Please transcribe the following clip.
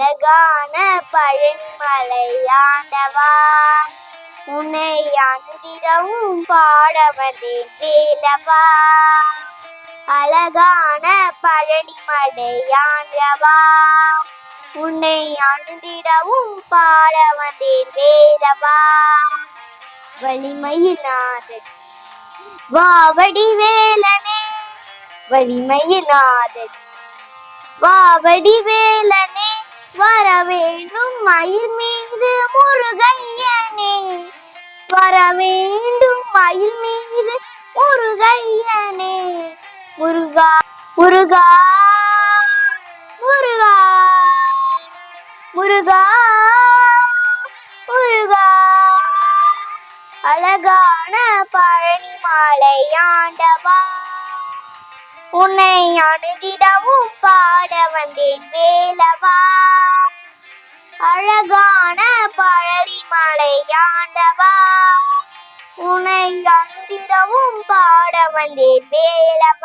அழகான பழனிமலையாண்டவா. உன்னை அனுதினமும் பாடவதே வேலவா. அழகான பழனிமலையாண்டவா. உன்னை அணுதிடவும் பாட வந்தேன் வேலவா. வலிமையினாதன் வாவடி வேலனே. வலிமையினாதன் வாவடி வேலன். வரவேணும் மயில் மீது முருகையனே வரவேண்டும் மயில் மீது முருகையனே முருகா முருகா முருகா முருகா முருகா. அழகான பழனி மாலையாண்டவா உன்னை அணுதிடமும் பாட வந்தேன் வேலவா அழகான பழனி மலையாண்டவா உனை அணுதிடமும் பாட வந்தேன் வேலவா.